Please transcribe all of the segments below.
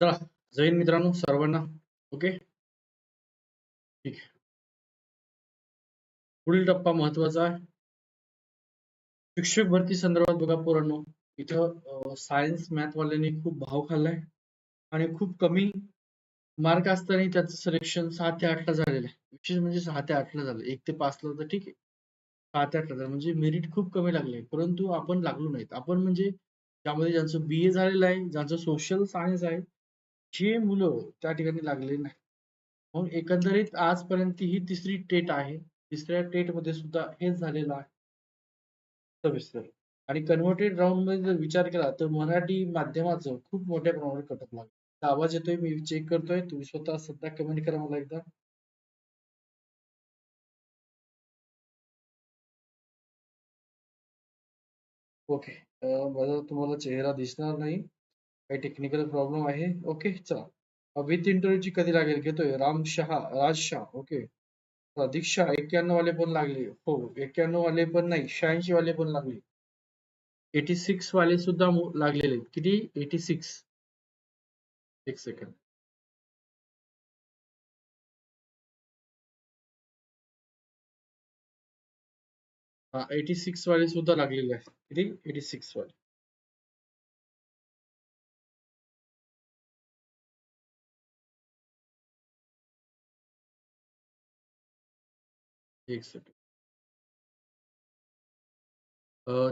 चला जैन मित्रांनो सर्वांना. ओके ठीक. आहे पुढील टप्पा महत्त्वाचा आहे. शिक्षक भरती संदर्भात बघा पोरांनो इथं सायन्स मॅथवाल्यांनी खूप भाव खाल्लाय. आणि खूप कमी मार्क असताना त्याचं सिलेक्शन सहा ते आठला झालेलं आहे. विशेष म्हणजे सहा ते आठला झालं. एक ते पाचला तर ठीक आहे. सहा ते आठला झालं. म्हणजे मेरिट खूप कमी लागले परंतु आपण लागलो नाहीत. आपण म्हणजे त्यामध्ये ज्यांचं बी ए झालेलं आहे ज्यांचं सोशल सायन्स आहे जे मुलं त्या ठिकाणी लागले नाही. मग एकंदरीत आजपर्यंत ही तिसरी टेट आहे. तिसऱ्या टेटमध्ये सुद्धा हेच झालेलं आहे. सविस्तर. आणि कन्व्हर्टेड राऊंडमध्ये जर विचार केला तर मराठी माध्यमाचं खूप मोठ्या प्रमाणात कटक लागलं. आवाज येतोय मी चेक करतोय. तुम्ही स्वतः सध्या कमेंट करा मला एकदा. ओके माझा तुम्हाला चेहरा दिसणार नाही. काही टेक्निकल प्रॉब्लेम आहे. ओके चला. विथ इंटरव्ह्यूची कधी लागेल? घेतोय. राम शहा राज शाह. ओके दीक्षा एक्क्याण्णव वाले पण लागले. हो एक्क्याण्णव वाले पण नाही शहाऐंशी वाले पण लागले. एटी सिक्स वाले सुद्धा लागलेले किती? एटी सिक्स एक सेकंड हा एटी सिक्स वाले सुद्धा लागलेले आहेत. किती? एटी सिक्स वाले. एक सेकंड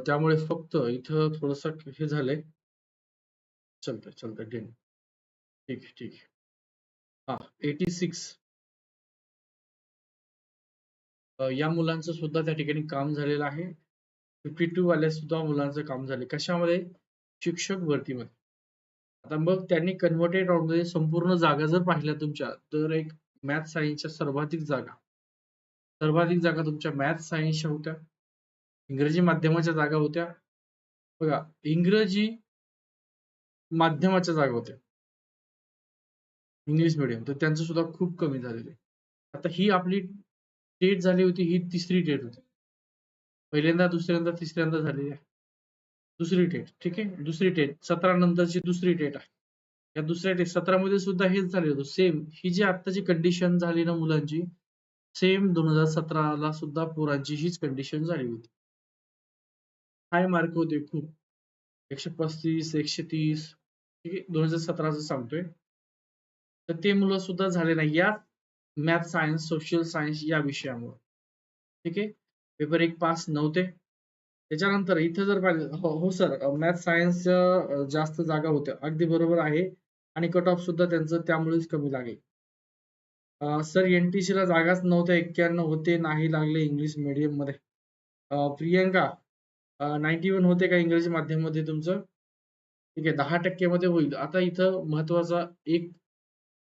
त्यामुळे फक्त इथं थोडस हे झालंय. चलतंय चलतंय डेन ठीक आहे ठीक आहे. हा एटी सिक्स या मुलांचं सुद्धा त्या ठिकाणी काम झालेलं आहे. फिफ्टी टू वाल्या सुद्धा मुलांचं काम झाले कशामध्ये? शिक्षक भरतीमध्ये. आता मग त्यांनी कन्व्हर्टेड राऊंड संपूर्ण जागा जर पाहिल्या तुमच्या तर एक मॅथ सायन्सच्या सर्वाधिक जागा. सर्वाधिक जागा तुमच्या मॅथ सायन्सच्या होत्या. इंग्रजी माध्यमाच्या जागा होत्या. बघा इंग्रजी माध्यमाच्या जागा होत्या. इंग्लिश मिडियम तर त्यांचं सुद्धा खूप कमी झालेलं आहे. आता ही आपली डेट झाली होती ही तिसरी डेट होती. पहिल्यांदा दुसऱ्यांदा तिसऱ्यांदा झालेली आहे. दुसरी डेट ठीक आहे? दुसरी डेट सतरा नंतरची दुसरी डेट आहे. या दुसऱ्या डेट सतरा मध्ये सुद्धा हेच झाले होतं. सेम ही जी आत्ताची कंडिशन झाली ना मुलांची सेम दोन हजार सतराला सुद्धा पोरांची हीच कंडिशन झाली होती. हाय मार्क होते खूप. एकशे पस्तीस एकशे तीस ठीक आहे? दोन हजार सतराचं सांगतोय. तर ते मुलं सुद्धा झाले नाही. या मॅथ सायन्स सोशल सायन्स या विषयामुळे. ठीक आहे? पेपर एक पास नव्हते. त्याच्यानंतर इथं जर पाहिजे हो, हो सर मॅथ सायन्स जास्त जागा होत्या. अगदी बरोबर आहे. आणि कट ऑफ सुद्धा त्यांचं त्यामुळेच कमी लागेल. सर एनटीसी ला जागाच नव्हत्या. एक्क्याण्णव होते नाही लागले इंग्लिश मीडियममध्ये. प्रियंका नाईन्टी वन होते का इंग्रजी माध्यममध्ये तुमचं? ठीक आहे दहा टक्क्यामध्ये होईल. आता इथं महत्त्वाचा एक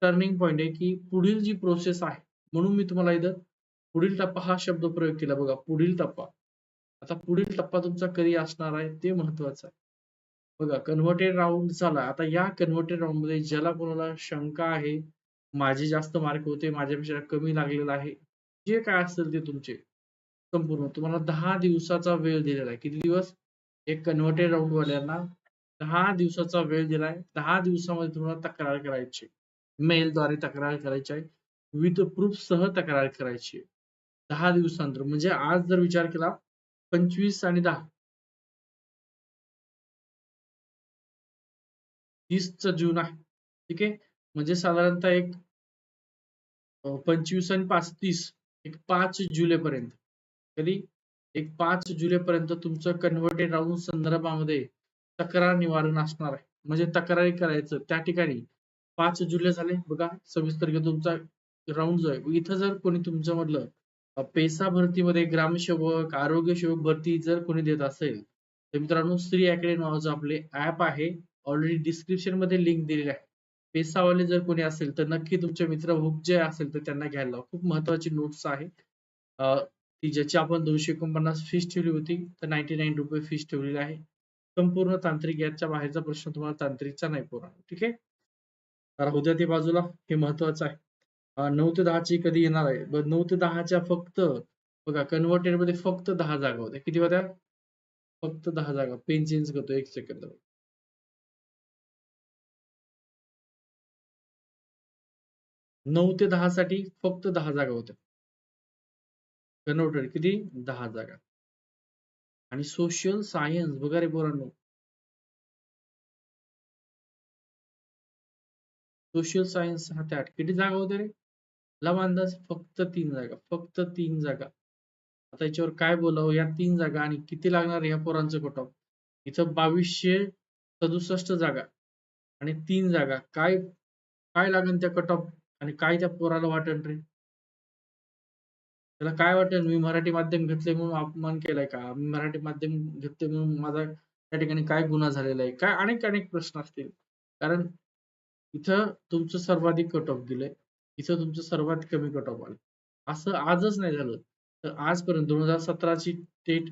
टर्निंग पॉइंट आहे की पुढील जी प्रोसेस आहे म्हणून मी तुम्हाला इथं पुढील टप्पा हा शब्द प्रयोग केला. बघा पुढील टप्पा. आता पुढील टप्पा तुमचा कधी असणार आहे ते महत्वाचं आहे. बघा कन्व्हर्टेड राऊंड झाला. आता या कन्व्हर्टेड राऊंडमध्ये ज्याला कोणाला शंका आहे माझे जास्त मार्क होते माझ्यापेक्षा कमी लागलेला आहे. जे काय असेल ते तुमचे. संपूर्ण. तुम्हाला दहा दिवसाचा वेळ दिलेला आहे. किती दिवस? एक कन्व्हर्टेड राऊंड वाल्यांना दहा दिवसाचा वेळ दिलाय दहा दिवसामध्ये तुम्हाला तक्रार करायची. मेलद्वारे तक्रार करायची आहे. विथ प्रूफ सह तक्रार करायची आहे. दहा दिवसानंतर. म्हणजे आज जर विचार केला पंचवीस आणि दहा. तीसचा जून आहे. ठीक आहे? म्हणजे साधारणतः एक पंचवीस आणि पाच तीस एक पाच जुलै पर्यंत कधी एक पाच जुलै पर्यंत तुमचं कन्व्हर्टेड राऊंड संदर्भामध्ये तक्रार निवारण असणार आहे. म्हणजे तक्रारी करायचं त्या ठिकाणी पाच जुलै झाले बघा सविस्तर तुमचा राऊंड जो आहे इथं जर कोणी तुमच्या मधलं पेसा भरतीमध्ये ग्रामसेवक आरोग्य सेवक भरती जर कोणी देत असेल तर मित्रांनो श्री अकॅडमी नावाचं आपले ऍप आहे. ऑलरेडी डिस्क्रिप्शनमध्ये लिंक दिलेली आहे. पेसावाले जर कोणी असेल तर नक्की तुमचे मित्र हुक जे असेल तर त्यांना घ्यायला खूप महत्वाची नोट्स आहे. ती ज्याची आपण दोनशे एकोणपन्नास फीस ठेवली होती तर नाईन्टी नाईन रुपये फीस ठेवलेली आहे. संपूर्ण तांत्रिक याच्या बाहेरचा प्रश्न तुम्हाला तांत्रिकचा नाही पोरा. ठीक आहे? तर उद्या ते बाजूला. हे महत्वाचं आहे. नऊ ते दहाची कधी येणार आहे? नऊ ते दहाच्या फक्त बघा कन्व्हर्टेडमध्ये फक्त दहा जागा होत्या. किती होत्या? फक्त दहा जागा. पेन चेंज करतो एक सेकंद नऊ ते दहा साठी फक्त दहा जागा होत्या. कन्वर्टेड किती? दहा जागा. आणि सोशल सायन्स बघा रे पोरांनो. सोशल सायन्स सहा ते आठ किती जागा होत्या रे? लावा अंदाज फक्त तीन जागा फक्त तीन जागा. आता याच्यावर काय बोलावं? या तीन जागा आणि किती लागणार या पोरांचं कटॉप इथं बावीसशे सदुसष्ट जागा आणि तीन जागा. काय काय लागेल त्या कट ऑफ आणि काय त्या पोराला वाटेल रे? त्याला काय वाटेल मी मराठी माध्यम घेतले म्हणून अपमान केलाय का? मी मराठी माध्यम घेतले म्हणून माझा त्या ठिकाणी काय गुन्हा झालेला आहे? काय अनेक अनेक प्रश्न असतील. कारण इथं तुमचं सर्वाधिक कट ऑफ दिलंय. इथं तुमचं सर्वात कमी कट ऑफ आलं असं आजच नाही झालं. तर आजपर्यंत दोन हजार सतराची टेट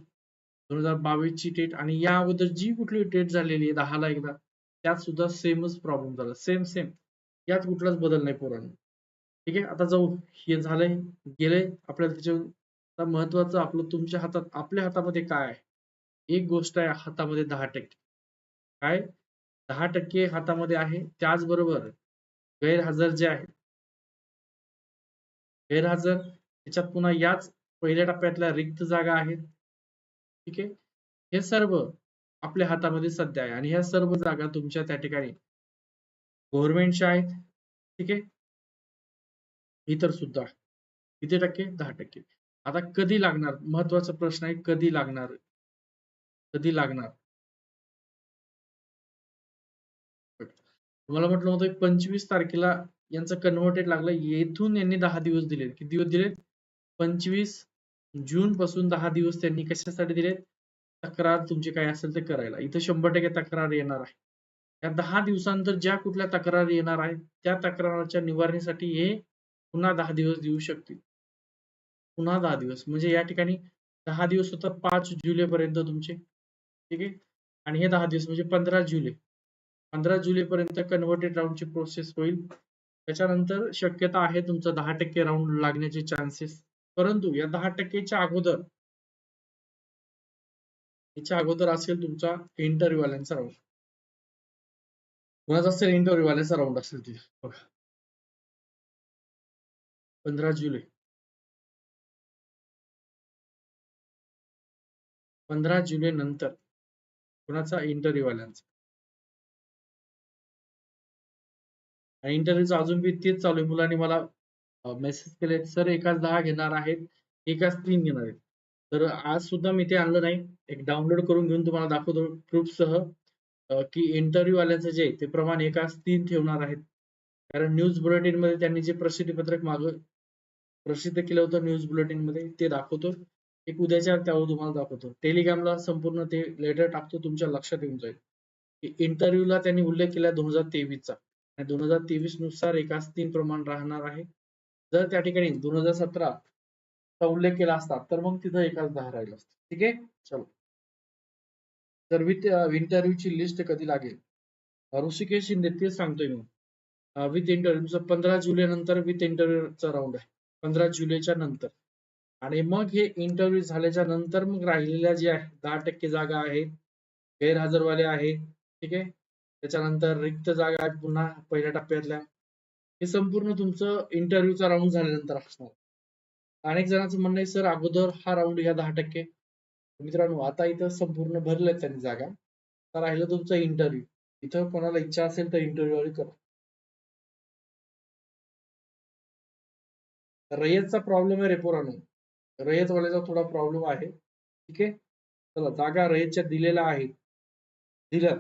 दोन हजार बावीसची टेट आणि या अगोदर जी कुठली टेट झालेली आहे दहाला एकदा त्यात सुद्धा सेमच प्रॉब्लेम झाला. सेम सेम यात कुठलाच बदल नाही पोरांनो. ठीक आहे? आता जाऊ. हे झालंय गेलंय. आपल्याला त्याच्या महत्वाचं आपलं तुमच्या हातात आपल्या हातामध्ये काय आहे? एक गोष्ट आहे हातामध्ये दहा टक्के. काय? दहा टक्के हातामध्ये आहे. त्याचबरोबर गैरहजर जे आहे गैरहजर त्याच्यात पुन्हा याच पहिल्या टप्प्यातल्या रिक्त जागा आहेत. ठीक आहे? हे सर्व आपल्या हातामध्ये सध्या आहे. आणि ह्या सर्व जागा तुमच्या त्या ठिकाणी गव्हर्नमेंटच्या आहेत ठीक आहे? इतर सुद्धा किती टक्के? दहा टक्के. आता कधी लागणार? महत्त्वाचा प्रश्न आहे कधी लागणार? कधी लागणार? तुम्हाला म्हटलं होतं पंचवीस तारखेला यांचं कन्व्हर्टेड लागलं. येथून यांनी दहा दिवस दिले. किती दिवस दिलेत? पंचवीस जून पासून दहा दिवस त्यांनी कशासाठी दिलेत? तक्रार तुमची काय असेल ते करायला. इथं शंभर टक्के तक्रार येणार आहे. या दहा दिवसानंतर ज्या कुठल्या तक्रार येणार आहेत त्या तक्राराच्या निवारणीसाठी हे पुन्हा दहा दिवस देऊ शकतील. पुन्हा दहा दिवस. म्हणजे या ठिकाणी दहा दिवस होतात पाच जुलै पर्यंत तुमचे. ठीक आहे? आणि हे दहा दिवस म्हणजे पंधरा जुलै. पंधरा जुलै पर्यंत कन्व्हर्टेड राऊंडची प्रोसेस होईल. त्याच्यानंतर शक्यता आहे तुमचा दहा टक्के राऊंड लागण्याचे चान्सेस परंतु या दहा टक्केच्या अगोदर याच्या अगोदर असेल तुमचा इंटरव्ह्यू वाल्यांचा राऊंड कोणाचा असेल इंटरव्ह्यू वाल्यांचा राऊंड असेल तिथे बघा पंधरा जुलै पंधरा जुलै नंतर कुणाचा इंटरव्ह्यू वाल्यांचा आणि अजून बी तेच चालू आहे मुलांनी मला मेसेज केले सर एकाच दहा घेणार आहेत एकाच तीन घेणार आहेत तर आज सुद्धा मी ते आणलं नाही एक डाउनलोड करून घेऊन तुम्हाला दाखवतो प्रूफ सह की इंटरव्ह्यू वाल्याचं जे ते प्रमाण एकाच तीन ठेवणार आहेत. कारण न्यूज बुलेटिनमध्ये त्यांनी जे प्रसिद्धी पत्रक माग प्रसिद्ध केलं होतं न्यूज बुलेटिनमध्ये ते दाखवतो. एक उद्याच्या त्यावर तुम्हाला दाखवतो. टेलिग्रामला संपूर्ण ते लेटर टाकतो तुमच्या लक्षात येऊन जाईल. की इंटरव्ह्यूला त्यांनी उल्लेख केला दोन हजार तेवीसचा. आणि दोन हजार तेवीसनुसार एकाच तीन प्रमाण राहणार आहे. जर त्या ठिकाणी दोन हजार सतरा चा उल्लेख केला असता तर मग तिथं एकाच दहा राहिलं असतं. ठीक आहे? चलो. तर विथ इंटरव्ह्यूची लिस्ट कधी लागेल? ऋषिकेश शिंदे तेच सांगतोय मी. विथ इंटरव्ह्यू पंधरा जुलै नंतर विथ इंटरव्ह्यूचा राऊंड आहे. पंधरा जुलैच्या नंतर. आणि मग हे इंटरव्ह्यू झाल्याच्यानंतर मग राहिलेल्या जे आहे दहा टक्के जागा आहेत गैरहजरवाले आहेत ठीक आहे? त्याच्यानंतर रिक्त जागा आहेत पुन्हा पहिल्या टप्प्यातल्या. हे संपूर्ण तुमचं इंटरव्ह्यूचा राऊंड झाल्यानंतर असणार. अनेक जणांचं म्हणणं आहे सर अगोदर हा राऊंड घ्या दहा टक्के. मित्रांनो आता इथं संपूर्ण भरले त्यांनी जागा. तर राहिलं तुमचं इंटरव्ह्यू इथं कोणाला इच्छा असेल तर इंटरव्ह्यू करा. रयतचा प्रॉब्लेम आहे रेपोरानो रयतवाल्याचा थोडा प्रॉब्लेम आहे. ठीक आहे? चला जागा रयतच्या दिलेल्या आहेत. दिल्यात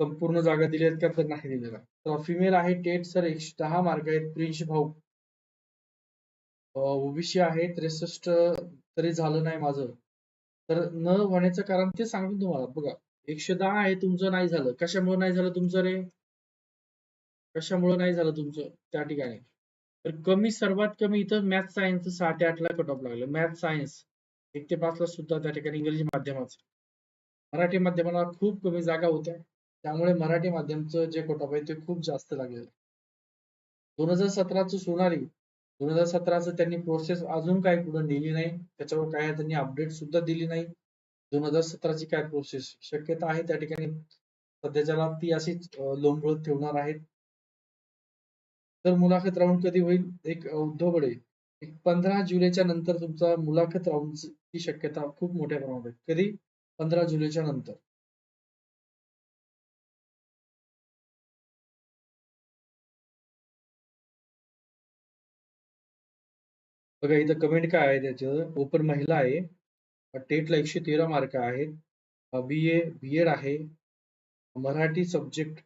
संपूर्ण जागा दिल्यात का तर नाही दिलेला तर फिमेल आहे टेट सर एकशे दहा मार्क आहेत. प्रिन्स भाऊ. ओबीसी आहे. त्रेसष्ट तरी झालं नाही माझं. तर न होण्याचं कारण ते सांगतो तुम्हाला. बघा एकशे दहा आहे तुमचं नाही झालं. कशामुळे नाही झालं तुमचं रे? कशामुळे नाही झालं तुमचं? त्या ठिकाणी. तर कमी सर्वात कमी इथं मॅथ सायन्स साठ आठ ला कट ऑफ लागलं. मॅथ सायन्स एक ते पाच ला सुद्धा त्या ठिकाणी इंग्रजी माध्यमाचं. मराठी माध्यमाला खूप कमी जागा होत्या. त्यामुळे मराठी माध्यमचं जे कट ऑफ आहे ते खूप जास्त लागलेलं दोन हजार सतराचं सोनारी दोन हजार सतराचं त्यांनी प्रोसेस अजून काय पुढे नेली नाही. त्याच्यावर काय त्यांनी अपडेट सुद्धा दिली नाही. दोन हजार सतराची काय प्रोसेस शक्यता आहे त्या ठिकाणी. सध्याच्याला ती अशीच लोंबळत ठेवणार आहेत. तर मुलाखत राऊंड कधी होईल? एक उद्धव बडे एक पंधरा जुलैच्या नंतर तुमचा मुलाखत राऊंडची शक्यता खूप मोठ्या प्रमाणात आहे. कधी? पंधरा जुलैच्या नंतर. बघा इथं कमेंट काय आहे त्याचं? ओपन महिला आहे. टेटला एकशे तेरा मार्क आहेत. बी ए बी एड आहे. मराठी सब्जेक्ट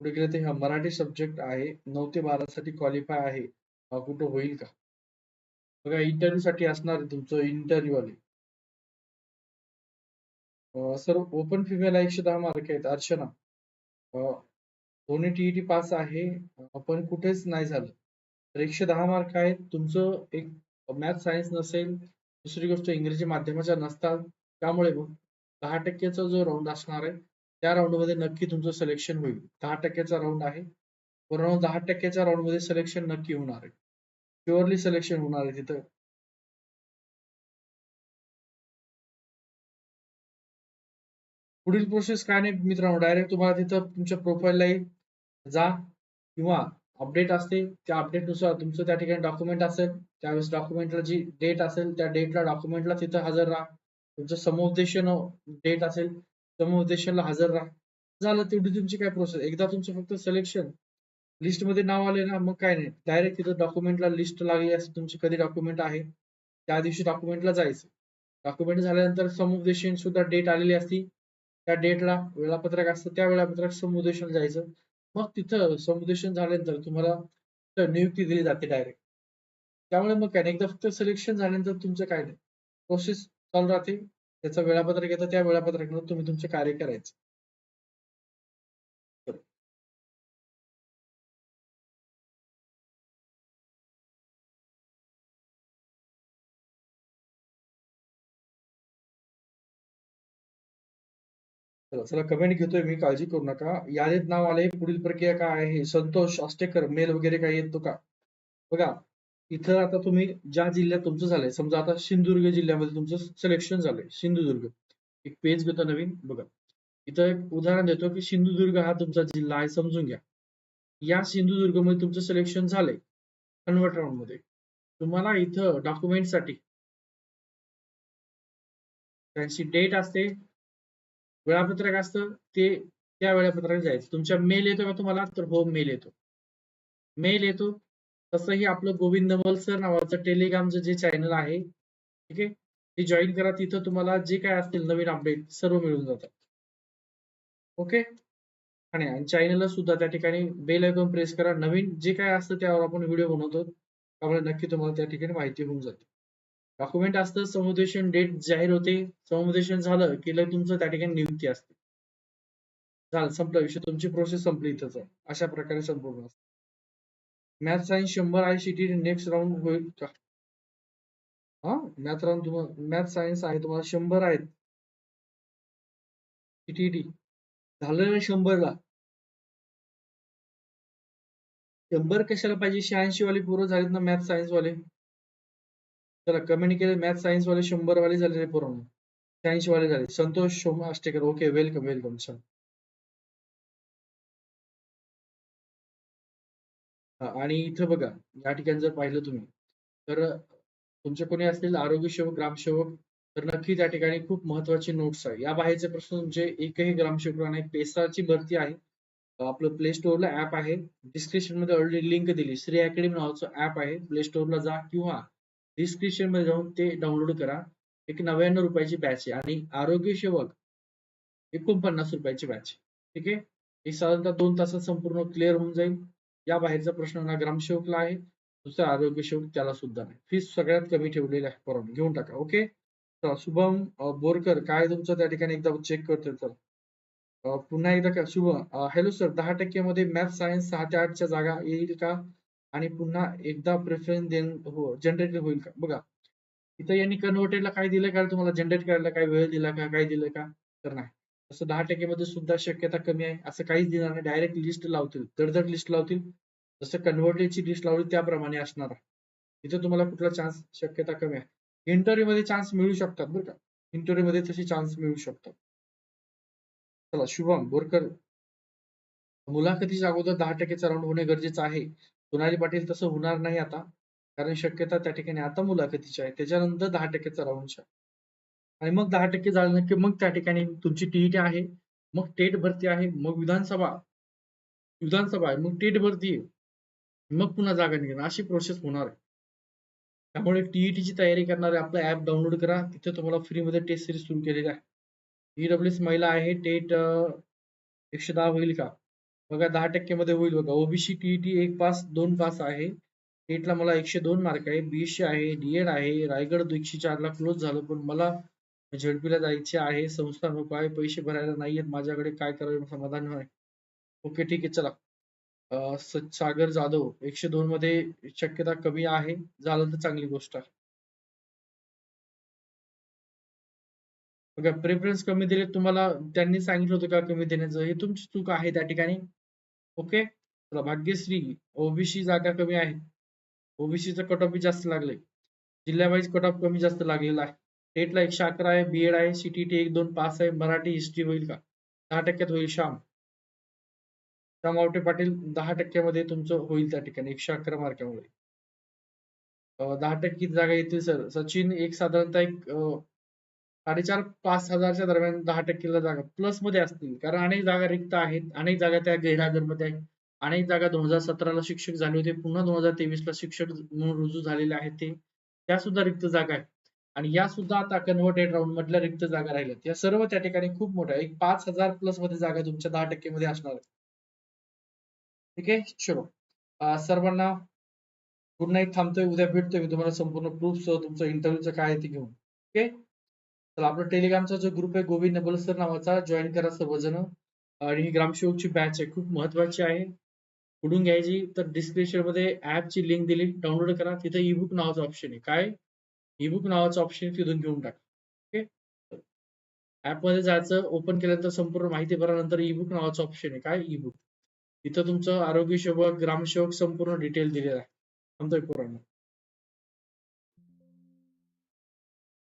पुढे गेलं ते? हा मराठी सब्जेक्ट आहे. नऊ ते बारा साठी क्वालिफाय आहे. हा कुठं होईल का? बघा इंटरव्ह्यू साठी असणार तुमचं इंटरव्ह्यू आले सर ओपन फिमेल एकशे दहा मार्क आहेत. अर्चना. दोन्ही टीईटी पास आहे. पण कुठेच नाही झालं. तर एकशे दहा मार्क आहेत. तुमचं एक मॅथ सायन्स नसेल दुसरी गोष्ट इंग्रजी माध्यमाच्या नसतात त्यामुळे मग दहा टक्क्याचा जो राऊंड असणार आहे त्या राऊंडमध्ये नक्की तुमचं सिलेक्शन होईल. दहा टक्क्याचा राऊंड आहे पूर्ण दहा टक्क्याच्या राऊंडमध्ये सिलेक्शन नक्की होणार आहे. प्युअरली सिलेक्शन होणार आहे तिथं. पुढील प्रोसेस काय नाही मित्रांनो डायरेक्ट तुम्हाला तिथं तुमच्या प्रोफाईलला जा किंवा अपडेट असते त्या अपडेटनुसार तुमचं त्या ठिकाणी डॉक्युमेंट असेल त्यावेळेस डॉक्युमेंटला जी डेट असेल त्या डेटला डॉक्युमेंटला तिथं हजर राहा. तुमचं समुपदेशन डेट असेल समुपदेशनला हजर राहा. झालं तेवढी तुमची काय प्रोसेस एकदा तुमचं फक्त सिलेक्शन लिस्टमध्ये नाव आले ना मग काय नाही. डायरेक्ट तिथं डॉक्युमेंटला लिस्ट लागली असते तुमची कधी डॉक्युमेंट आहे त्या दिवशी डॉक्युमेंटला जायचं. डॉक्युमेंट झाल्यानंतर समुपदेशन सुद्धा डेट आलेली असती. त्या डेटला वेळापत्रक असतं त्या वेळापत्रक समुपदेशन जायचं. मग तिथं समुपदेशन झाल्यानंतर तुम्हाला नियुक्ती दिली जाते डायरेक्ट त्यामुळे मग काय नाही. एकदा फक्त सिलेक्शन झाल्यानंतर तुमचं काय नाही. प्रोसेस चालू राहते. त्याचं वेळापत्रक येतं. त्या वेळापत्रकानुसार तुम्ही तुमचे कार्य करायचं. चला चला कमेंट घेतोय मी काळजी करू नका. यादीत नाव आले पुढील प्रक्रिया काय आहे? संतोष आष्टेकर मेल वगैरे काय येतो का? बघा इथं आता तुम्ही ज्या जिल्ह्यात तुमचं झालंय समजा आता सिंधुदुर्ग जिल्ह्यामध्ये तुमचं सिलेक्शन झालंय सिंधुदुर्ग. एक पेज घेतो नवीन बघा. इथं एक उदाहरण देतो की सिंधुदुर्ग हा तुमचा जिल्हा आहे समजून घ्या. या सिंधुदुर्गमध्ये तुमचं सिलेक्शन झालंय कन्वर्ट राऊंडमध्ये तुम्हाला इथं डॉक्युमेंटसाठी त्यांची डेट असते वेळापत्रक असतं ते त्या वेळापत्रकात जायचं. तुमच्या मेल येतो का तुम्हाला? तर हो मेल येतो. मेल येतो. तसंही आपलं गोविंद सर नावाचं टेलिग्रामचं जे चॅनल आहे ठीक आहे? ते जॉईन करा. तिथं तुम्हाला जे काय असतील नवीन अपडेट सर्व मिळून जातात. ओके आणि चॅनलला सुद्धा त्या ठिकाणी बेल आयकॉन प्रेस करा. नवीन जे काय असतं त्यावर आपण व्हिडिओ बनवतो. त्यामुळे नक्की तुम्हाला त्या ठिकाणी माहिती होऊन जाते. डॉक्युमेंट असतं समुदेशन डेट जाहीर होते. समुदेशन झालं की लग तुमचं त्या ठिकाणी नियुक्ती असते. झालं संपलं विषय तुमची प्रोसेस संपली इथंच. अशा प्रकारे संपूर्ण असते. मॅथ सायन्स शंभर आहे टी नेक्स्ट राऊंड होईल का? हा? मॅथ राऊंड तुम्हाला मॅथ सायन्स आहे तुम्हाला शंभर आहेत. टी झालं ना शंभरला? शंभर कशाला पाहिजे? शहाऐंशी वाले पूर्ण झालेत ना मॅथ सायन्स वाले? चला कमेंट केले मॅथ सायन्स वाले शंभर वाले झाले पूर्ण. शहाऐंशी वाले झाले. Santosh Shoma Ashtekar. Okay welcome welcome sir आणि इथं बघा या ठिकाणी जर पाहिलं तुम्ही तर तुमचे कोणी असतील आरोग्य सेवक ग्रामसेवक तर नक्की त्या ठिकाणी खूप महत्त्वाचे नोट्स आहे. या बाहेरचे प्रश्न तुमचे एकही ग्रामसेवक नाही. पेसाची भरती आहे. आपलं प्ले स्टोअरला ऍप आहे. डिस्क्रिप्शनमध्ये ऑलरेडी लिंक दिली. श्री अकॅडमी नावाचं ऍप आहे. प्ले स्टोअरला जा किंवा डिस्क्रिप्शनमध्ये जाऊन ते डाउनलोड करा. एक नव्याण्णव रुपयाची बॅच आहे. आणि आरोग्य सेवक एकोणपन्नास रुपयाची बॅच ठीक आहे? एक साधारणतः दोन तासात संपूर्ण क्लिअर होऊन जाईल. या बाहेरचा प्रश्न ना ग्रामसेवकला आहे. दुसरा आरोग्य सेवक त्याला सुद्धा नाही. फीस सगळ्यात कमी ठेवलेली आहे. परवा घेऊन टाका. ओके शुभम बोरकर काय तुमचं त्या ठिकाणी एकदा चेक करतोय तर. पुन्हा एकदा का शुभ हॅलो सर दहा टक्क्यामध्ये मॅथ सायन्स सहा ते आठच्या जागा येईल का? आणि पुन्हा एकदा प्रेफरन्स देण हो जनरेट होईल का? बघा इथं यांनी कन्व्हर्टेडला काय दिलं का? तुम्हाला जनरेट करायला काय वेळ दिला का? काय दिलं का? तर नाही. तसं दहा मध्ये सुद्धा शक्यता कमी आहे असं काहीच देणार नाही. डायरेक्ट लिस्ट लावतील दर लिस्ट लावतील. जसं कन्व्हर्टेडची लिस्ट लावली त्याप्रमाणे असणार आहे. इथं तुम्हाला कुठला चान्स शक्यता कमी आहे. इंटरव्ह्यू मध्ये चान्स मिळू शकतात बरं का? इंटरव्ह्यू मध्ये तशी चान्स मिळू शकतात. चला शुभम बोरकर. मुलाखतीच्या अगोदर दहा टक्केचा राऊंड होणे गरजेचं आहे. सोनाली पाटील तसं होणार नाही आता. कारण शक्यता त्या ठिकाणी आता मुलाखतीची आहे त्याच्यानंतर दहा टक्क्याचा राऊंड आणि मग दहा टक्के झालं की मग त्या ठिकाणी तुमची टीईटी आहे. मग टेट भरती आहे. मग विधानसभा. विधानसभा आहे. मग टेट भरती आहे. मग पुन्हा जागा निघणार. अशी प्रोसेस होणार आहे. त्यामुळे टीईटीची तयारी करणारे आपलं ऍप डाउनलोड करा. तिथे तुम्हाला फ्रीमध्ये टेस्ट सिरीज सुरू केलेली आहे ईडब्ल्यूएस महिला आहे. टेट एकशे दहा होईल का? बघा दहा टक्के मध्ये होईल बघा. ओबीसी टीईटी एक पास दोन पास आहे. टेटला मला एकशे दोन मार्क आहे. बीएससी आहे डीएड आहे. रायगड एकशे चारला क्लोज झालं पण मला झेडपीला जायचे आहे. संस्था नको आहे. पैसे भरायला नाहीयेत माझ्याकडे काय करावे? समाधान नाही. ओके ठीक आहे. चला. अं, सागर जाधव एकशे दोन मध्ये शक्यता कमी आहे. झालं तर चांगली गोष्ट आहे. बघा प्रेफरन्स कमी दिले तुम्हाला. त्यांनी सांगितलं होतं का कमी देण्याचं? हे तुमची चूक आहे त्या ठिकाणी. ओके? भाग्यश्री ओबीसी जागा कमी आहे. ओबीसीचं कट ऑफ जास्त लागले जिल्ह्यावाईज कट ऑफ कमी जास्त लागलेला आहे. टेटला एकशे अकरा आहे बीएड आहे सीटीटी एक दोन पास आहे. मराठी हिस्ट्री होईल का? दहा टक्क्यात होईल श्याम. श्याम आवटे पाटील दहा टक्क्यामध्ये तुमचं होईल त्या ठिकाणी. एकशे अकरा मार्कामुळे. दहा टक्के जागा येतील सर. सचिन एक साधारणतः एक साडेचार पाच हजारच्या दरम्यान दहा टक्केला जागा प्लसमध्ये असतील. कारण अनेक जागा रिक्त आहेत अनेक जागा त्या गैरहजरमध्ये आहेत. अनेक जागा दोन हजार सतराला शिक्षक झाले होते पुन्हा दोन हजार तेवीस ला शिक्षक म्हणून रुजू झालेले आहेत ते. त्या सुद्धा रिक्त जागा आहेत. आणि या सुद्धा आता कन्व्हर्टेड राऊंड मधल्या रिक्त जागा राहिल्यात. या सर्व त्या ठिकाणी खूप मोठ्या एक पाच हजार प्लसमध्ये जागा तुमच्या दहा टक्के मध्ये असणार आहेत. ठीक आहे? चलो सर्वांना गुड नाईट थांबतोय. उद्या भेटतोय मी तुम्हाला संपूर्ण प्रूफ तुमचं इंटरव्ह्यूचं काय आहे ते घेऊन. ओके तर आपला टेलिग्रामचा जो ग्रुप आहे गोविंद नबलसर नावाचा जॉईन करा सर्वजण. आणि ही ग्रामसेवकची बॅच आहे खूप महत्वाची आहे. कुठून घ्यायची तर डिस्क्रिप्शनमध्ये ऍपची लिंक दिली डाउनलोड करा. तिथे बुक नावाचं ऑप्शन आहे. काय? ई बुक नावाचं ऑप्शन तिथून घेऊन टाका. ओके ऍपमध्ये जायचं ओपन केल्यानंतर संपूर्ण माहिती भरल्यानंतर बुक नावाचं ऑप्शन आहे. काय? ई बुक तिथं तुमचं आरोग्य सेवक ग्रामसेवक संपूर्ण डिटेल दिलेला आहे. थांबतोय पोरांनो.